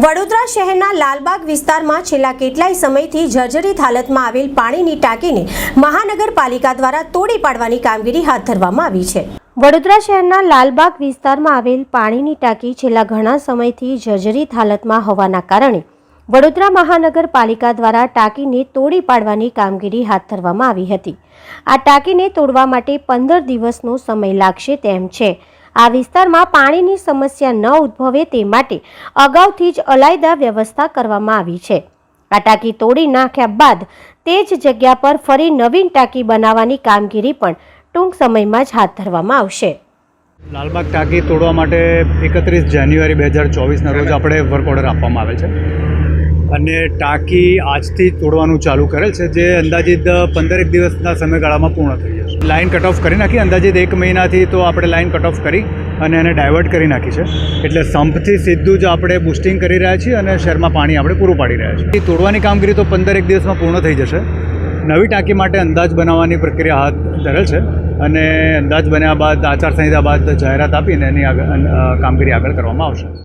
વડોદરા શહેરના લાલબાગ વિસ્તારમાં છેલ્લા કેટલાય સમયથી જર્જરિત હાલતમાં આવેલ પાણીની ટાંકીને મહાનગરપાલિકા દ્વારા તોડી પાડવાની કામગીરી હાથ ધરવામાં આવી છે. વડોદરા શહેરના લાલબાગ વિસ્તારમાં આવેલ પાણીની ટાંકી છેલ્લા ઘણા સમયથી જર્જરિત હાલતમાં હોવાના કારણે વડોદરા મહાનગરપાલિકા દ્વારા ટાંકીને તોડી પાડવાની કામગીરી હાથ ધરવામાં આવી હતી. આ ટાંકીને તોડવા માટે પંદર દિવસનો સમય લાગશે તેમ છે. આ વિસ્તારમાં પાણીની સમસ્યા ન ઉદ્ભવે તે માટે અગાઉથી જ અલાયદા વ્યવસ્થા કરવામાં આવી છે. આ ટાંકી તોડી નાખ્યા બાદ તે જ જગ્યા પર ફરી નવીન ટાંકી બનાવવાની કામગીરી પણ ટૂંક સમયમાં જ હાથ ધરવામાં આવશે. લાલબાગ ટાંકી તોડવા માટે એકત્રીસ જાન્યુઆરી બે હજાર ચોવીસના રોજ આપણે વર્ક ઓર્ડર આપવામાં આવેલ છે. અને ટાંકી આજથી તોડવાનું ચાલુ કરેલ છે, જે અંદાજિત પંદરેક દિવસના સમયગાળામાં પૂર્ણ થઈ જશે. લાઇન કટ ઓફ કરી નાખી. અંદાજિત એક મહિનાથી તો આપણે લાઇન કટ ઓફ કરી અને એને ડાયવર્ટ કરી નાખી છે. એટલે સંપથી સીધું જ આપણે બુસ્ટિંગ કરી રહ્યા છીએ અને શહેરમાં પાણી આપણે પૂરું પાડી રહ્યા છીએ. તોડવાની કામગીરી તો પંદર એક દિવસમાં પૂર્ણ થઈ જશે. નવી ટાંકી માટે અંદાજ બનાવવાની પ્રક્રિયા હાથ ધરેલ છે અને અંદાજ બન્યા બાદ આચારસંહિતા બાદ જાહેરાત આપીને એની આગળ કામગીરી આગળ કરવામાં આવશે.